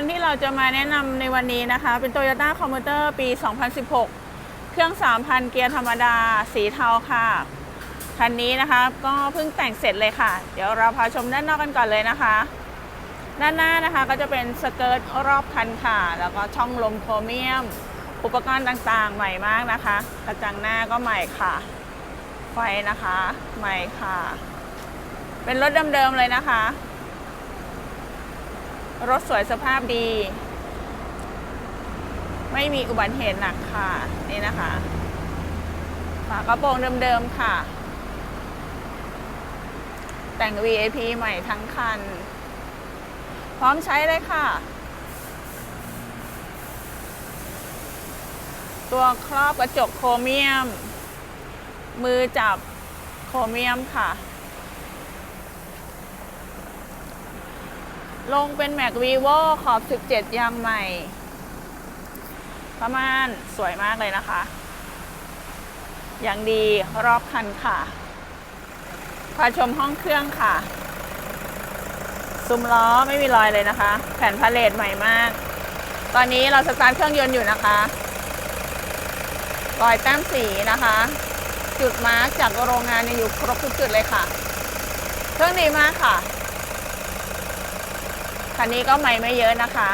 ันที่เราจะมาแนะนำในวันนี้นะคะ เป็น Toyota c o m m u t e r ปี 2016 เครื่อง 3,000 เกียร์ธรรมดา สีเทาค่ะ คันนี้นะคะก็เพิ่งแต่งเสร็จเลยค่ะ เดี๋ยวเราพาชมด้านนอกกันก่อนเลยนะคะ ด้านหน้านะคะก็จะเป็นสเกิร์ตรอบคันค่ะ แล้วก็ช่องลมโครเมียม อุปกรณ์ต่างๆ ใหม่มากนะคะ กระจังหน้าก็ใหม่ค่ะ ไฟนะคะ ใหม่ค่ะ เป็นรถเดิมๆเลยนะคะ รถสวยสภาพดี ไม่มีอุบัติเหตุหนักค่ะ นี่นะคะ ฝากระโปรงเดิมๆค่ะ แต่ง VIP ใหม่ทั้งคัน พร้อมใช้เลยค่ะ ตัวครอบกระจกโครเมียม มือจับโครเมียมค่ะ ลงเป็นแม็กวีโวขอบ 17 ยางใหม่ ประมาณสวยมากเลยนะคะ อย่างดีรอบคันค่ะ พาชมห้องเครื่องค่ะ ซุ้มล้อไม่มีรอยเลยนะคะ แผ่นพาเลทใหม่มาก ตอนนี้เราสตาร์ทเครื่องยนต์อยู่นะคะ รอยแต้มสีนะคะ จุดมาร์กจากโรงงานอยู่ครบทุกจุดเลยค่ะ เครื่องดีมากค่ะ คันนี้ก็ไม่ไม่เยอะนะคะ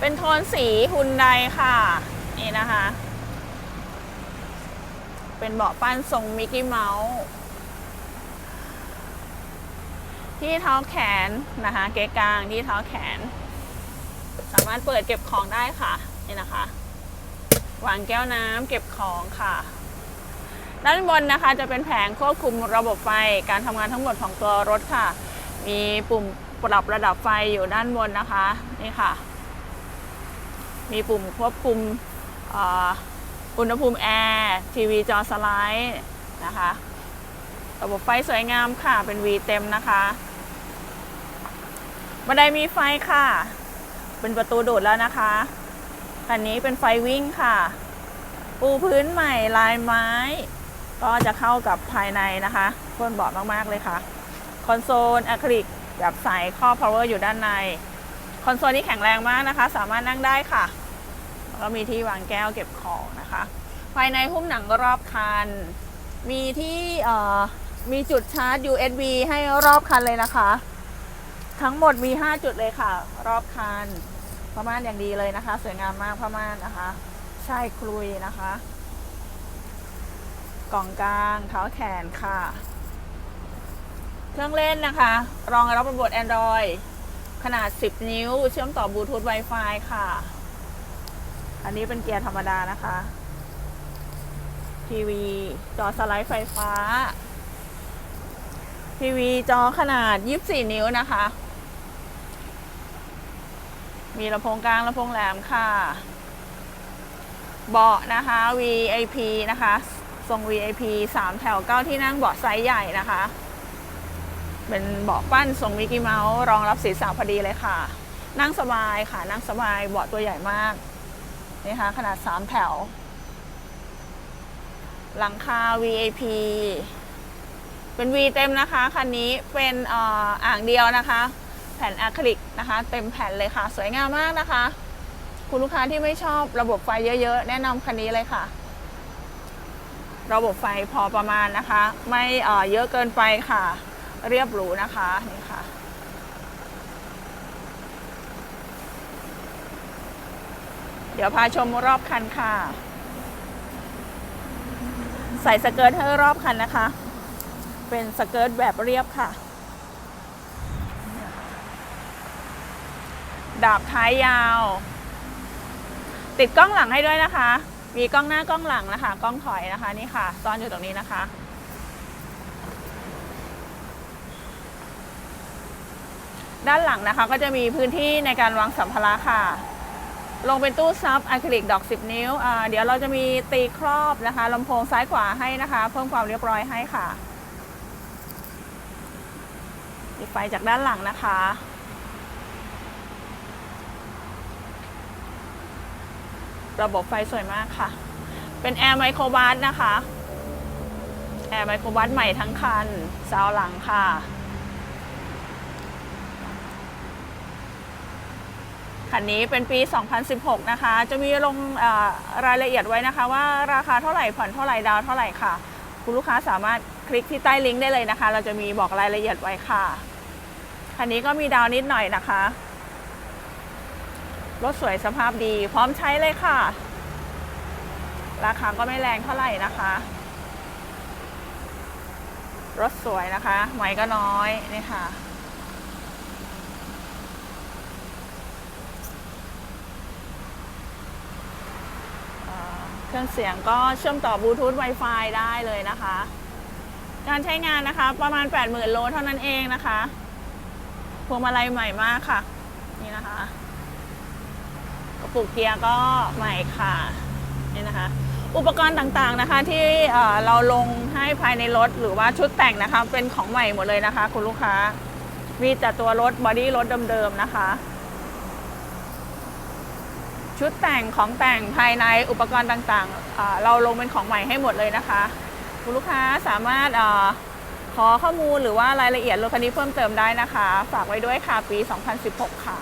เป็นโทนสีฮุนไดค่ะ นี่นะคะ เป็นเบาะปั้นทรงมิกกี้เมาส์ที่เท้าแขนนะคะ เกะกลางที่เท้าแขน สามารถเปิดเก็บของได้ค่ะ นี่นะคะ วางแก้วน้ำเก็บของค่ะ ด้านบนนะคะจะเป็นแผงควบคุมระบบไฟการทำงานทั้งหมดของตัวรถค่ะ มีปุ่มปรับระดับไฟอยู่ด้านบนนะคะนี่ค่ะ มีปุ่มควบคุมอุณหภูมิแอร์ทีวีจอสไลด์นะคะระบบไฟสวยงามค่ะเป็น V เต็มนะคะบันไดมีไฟค่ะ เป็นประตูโดดแล้วนะคะคันนี้เป็นไฟวิ่งค่ะ ปูพื้นใหม่ลายไม้ ก็จะเข้ากับภายในนะคะทนเบาะมากๆเลยค่ะ คอนโซลอะคริลิกแบบใสครอบ power อยู่ด้านใน คอนโซลนี่แข็งแรงมากนะคะ สามารถนั่งได้ค่ะ แล้วก็มีที่วางแก้วเก็บของนะคะ ภายในหุ้มหนังรอบคัน มีที่มีจุดชาร์จ USB ให้รอบคันเลยนะคะ ทั้งหมดมี 5 จุดเลยค่ะ รอบคันพม่านอย่างดีเลยนะคะ สวยงามมากพม่านนะคะใช่คลุยนะคะ กล่องกลาง เท้าแขนค่ะ เครื่องเล่นนะคะ รองรับระบบ Android ขนาด 10 นิ้ว เชื่อมต่อบลูทูธ Wi-Fi ค่ะ อันนี้เป็นเกียร์ธรรมดานะคะ ทีวีจอสไลด์ไฟฟ้า ทีวีจอขนาด 24 นิ้วนะคะ มีลำโพงกลางลำโพงแหลมค่ะ เบาะนะคะ VIP นะคะ ทรง VIP 3 แถว 9 ที่นั่งเบาะไซส์ใหญ่นะคะ เป็นเบาะปั้นทรงมิกกี้เมาส์รองรับศีรษะพอดีเลยค่ะ นั่งสบายค่ะ นั่งสบายเบาะตัวใหญ่มากนี่ค่ะขนาด 3 แถว หลังคา VIP เป็น V เต็มนะคะ คันนี้เป็นอออ่างเดียวนะคะ แผ่นอะคริลิกนะคะ เต็มแผ่นเลยค่ะ สวยงามมากนะคะ คุณลูกค้าที่ไม่ชอบระบบไฟเยอะ ๆ แนะนำคันนี้เลยค่ะ ระบบไฟพอประมาณนะคะ ไม่เอ่อเยอะเกินไปค่ะ เรียบหรูนะคะนี่ค่ะเดี๋ยวพาชมรอบคันค่ะ ใส่สเกิร์ตให้รอบคันนะคะ เป็นสเกิร์ตแบบเรียบค่ะ ดาบท้ายยาว ติดกล้องหลังให้ด้วยนะคะ มีกล้องหน้ากล้องหลังนะคะ กล้องถอยนะคะนี่ค่ะ ซ่อนอยู่ตรงนี้นะคะ ด้านหลังนะคะก็จะมีพื้นที่ในการวางสัมภาระค่ะ ลงเป็นตู้ซับอะคริลิกดอก 10 นิ้ว เดี๋ยวเราจะมีตีครอบนะคะลำโพงซ้ายขวาให้นะคะ เพิ่มความเรียบร้อยให้ค่ะติดไฟจากด้านหลังนะคะ ระบบไฟสวยมากค่ะ เป็นแอร์ไมโครบัสนะคะ แอร์ไมโครบัสใหม่ทั้งคันซาวหลังค่ะ คันนี้เป็นปี 2016 นะคะ จะมีลงรายละเอียดไว้นะคะ ว่าราคาเท่าไหร่ผ่อนเท่าไหร่ดาวเท่าไหร่ค่ะ คุณลูกค้าสามารถคลิกที่ใต้ลิงก์ได้เลยนะคะ เราจะมีบอกรายละเอียดไว้ค่ะ คันนี้ก็มีดาวนิดหน่อยนะคะ รถสวยสภาพดีพร้อมใช้เลยค่ะ ราคาก็ไม่แรงเท่าไหร่นะคะ รถสวยนะคะไหมก็น้อยนี่ค่ะเครื่องเสียงก็เชื่อมต่อบลูทูธ Wi-Fi ได้เลยนะคะ การใช้งานนะคะประมาณ 80,000 โลเท่านั้นเองนะคะพวงมาลัยใหม่มากค่ะ นี่นะคะ กระปุกเกียร์ก็ใหม่ค่ะนี่นะคะ อุปกรณ์ต่างๆนะคะที่เราลงให้ภายในรถหรือว่าชุดแต่งนะคะ เป็นของใหม่หมดเลยนะคะ คุณลูกค้ามีแต่ตัวรถบอดี้รถเดิมๆนะคะ ชุดแต่งของแต่งภายในอุปกรณ์ต่างๆ เราลงเป็นของใหม่ให้หมดเลยนะคะ คุณลูกค้าสามารถขอข้อมูลหรือว่ารายละเอียดรถคันนี้เพิ่มเติมได้นะคะ ฝากไว้ด้วยค่ะ ปี 2016 ค่ะ